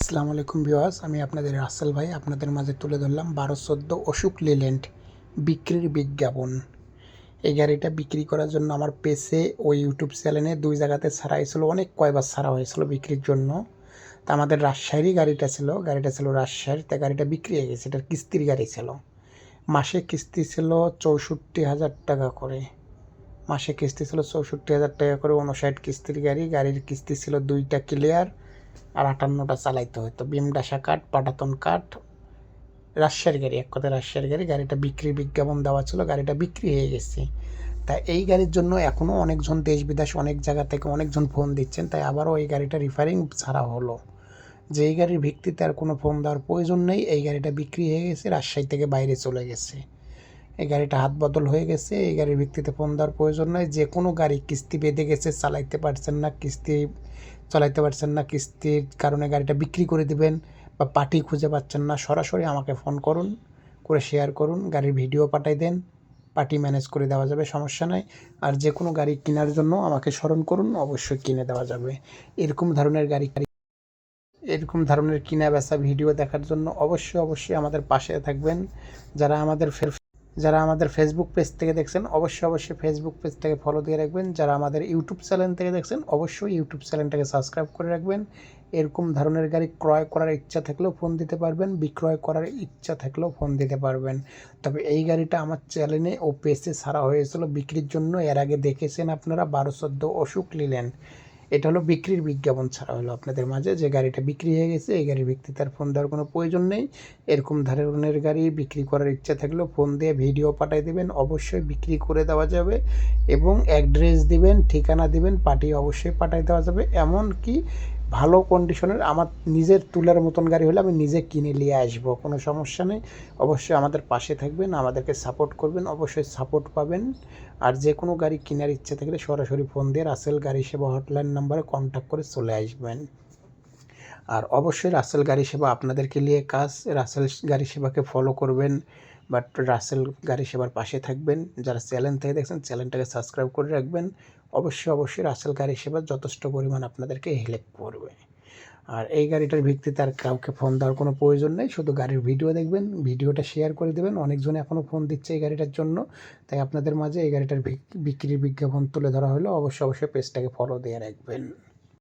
আসসালামু আলাইকুম ভিওয়াস আমি আপনাদের রাসেল ভাই, আপনাদের মাঝে তুলে ধরলাম বারো চোদ্দ অশোক লিল্যান্ড বিক্রির বিজ্ঞাপন। এই গাড়িটা বিক্রি করার জন্য আমার পেসে ও ইউটিউব চ্যানেলে দুই জায়গাতে ছাড়া হয়েছিল অনেক কয়বার ছাড়া হয়েছিল বিক্রির জন্য। তা আমাদের রাজশাহীরই গাড়িটা ছিল গাড়িটা ছিল রাজশাহীর, তা গাড়িটা বিক্রি হয়ে গেছে, এটার কিস্তির গাড়ি ছিল। মাসে কিস্তি ছিল চৌষট্টি হাজার টাকা করে। মাসে কিস্তি ছিল চৌষট্টি হাজার টাকা করে উনষাট কিস্তির গাড়ি, গাড়ির কিস্তি ছিল দুইটা ক্লিয়ার আর আটান্নটা চালাইতে হতো ভীমডাসা কাঠ, পাটাতন কাঠ, রাজশাহীর গাড়ি, এক কথায় রাজশাহীর গাড়ি। গাড়িটা বিক্রির বিজ্ঞাপন দেওয়া ছিল, গাড়িটা বিক্রি হয়ে গেছে। তাই এই গাড়ির জন্য এখনও অনেকজন দেশ বিদেশ, অনেক জায়গা থেকে অনেকজন ফোন দিচ্ছেন। তাই আবারও এই গাড়িটা রিফারিং ছাড়া হলো। যে এই গাড়ির ভিত্তিতে আর কোনো ফোন দেওয়ার প্রয়োজন নেই, এই গাড়িটা বিক্রি হয়ে গেছে, রাজশাহী থেকে বাইরে চলে গেছে। এই গাড়িটা হাত বদল হয়ে গেছে, এই গাড়ির ভিত্তিতে ফোন দেওয়ার প্রয়োজন নয় যে কোনো গাড়ি কিস্তি বেঁধে গেছে, চালাইতে পারছেন না, কিস্তি চালাইতে পারছেন না, কিস্তির কারণে গাড়িটা বিক্রি করে দিবেন বা পার্টি খুঁজে পাচ্ছেন না, সরাসরি আমাকে ফোন করুন, করে শেয়ার করুন, গাড়ির ভিডিও পাঠাই দেন, পার্টি ম্যানেজ করে দেওয়া যাবে, সমস্যা নাই। আর যে কোনো গাড়ি কেনার জন্য আমাকে স্মরণ করুন, অবশ্যই কিনে দেওয়া যাবে। এরকম ধরনের গাড়ি এরকম ধরনের কিনা বেচা ভিডিও দেখার জন্য অবশ্যই অবশ্যই আমাদের পাশে থাকবেন। যারা আমাদের ফের যারা আমাদের ফেসবুক পেজ থেকে দেখছেন, অবশ্যই অবশ্যই ফেসবুক পেজ থেকে ফলো দিয়ে রাখবেন। যারা আমাদের ইউটিউব চ্যানেল থেকে দেখছেন, অবশ্যই ইউটিউব চ্যানেলটাকে সাবস্ক্রাইব করে রাখবেন। এরকম ধরনের গাড়ি ক্রয় করার ইচ্ছা থাকলেও ফোন দিতে পারবেন, বিক্রয় করার ইচ্ছা থাকলেও ফোন দিতে পারবেন। তবে এই গাড়িটা আমার চ্যানেলে ও পেজে ছাড়া হয়েছিল, বিক্রির জন্য এর আগে দেখেছেন আপনারা, বারো চোদ্দ অসুখ লিলেন এটা হলো বিক্রির বিজ্ঞাপন ছাড়া হলো আপনাদের মাঝে। যে গাড়িটা বিক্রি হয়ে গেছে, এই গাড়ির বিক্রি তার ফোন দেওয়ার কোনো প্রয়োজন নেই। এরকম ধরনের গাড়ি বিক্রি করার ইচ্ছা থাকলেও ফোন দিয়ে ভিডিও পাঠিয়ে দেবেন, অবশ্যই বিক্রি করে দেওয়া যাবে এবং অ্যাড্রেস দিবেন, ঠিকানা দিবেন, পাঠিয়ে অবশ্যই পাঠিয়ে দেওয়া যাবে। এমন কি ভালো কন্ডিশনের আমার নিজের তুলার মতন গাড়ি হলে আমি নিজে কিনে নিয়ে আসব, কোনো সমস্যা নেই। অবশ্যই আমাদের পাশে থাকবেন, আমাদেরকে সাপোর্ট করবেন, অবশ্যই সাপোর্ট পাবেন। আর যে কোনো গাড়ি কেনার ইচ্ছে থাকলে সরাসরি ফোন দিয়ে রাসেল গাড়ি সেবা হটলাইন নাম্বারে কন্ট্যাক্ট করে চলে আসবেন। আর অবশ্যই রাসেল গাড়ি সেবা আপনাদেরকে নিয়ে কাজ রাসেল গাড়ি সেবাকে ফলো করবেন। বাট রাসেল গাড়ি সেবার পাশে থাকবেন। যারা চ্যানেল থেকে দেখছেন, চ্যানেলটাকে সাবস্ক্রাইব করে রাখবেন। অবশ্যই অবশ্যই রাসেল গাড়ি সেবা যথেষ্ট পরিমাণ আপনাদেরকে হেল্প করবে। আর এই গাড়িটার ভিত্তিতে আর কাউকে ফোন দেওয়ার কোনো প্রয়োজন নেই। শুধু গাড়ির ভিডিও দেখবেন, ভিডিওটা শেয়ার করে দেবেন। অনেকজনে এখনও ফোন দিচ্ছে এই গাড়িটার জন্য। তাই আপনাদের মাঝে এই গাড়িটার বিক্রির বিজ্ঞাপন তুলে ধরা হলো। অবশ্যই অবশ্যই পেজটাকে ফলো দিয়ে রাখবেন।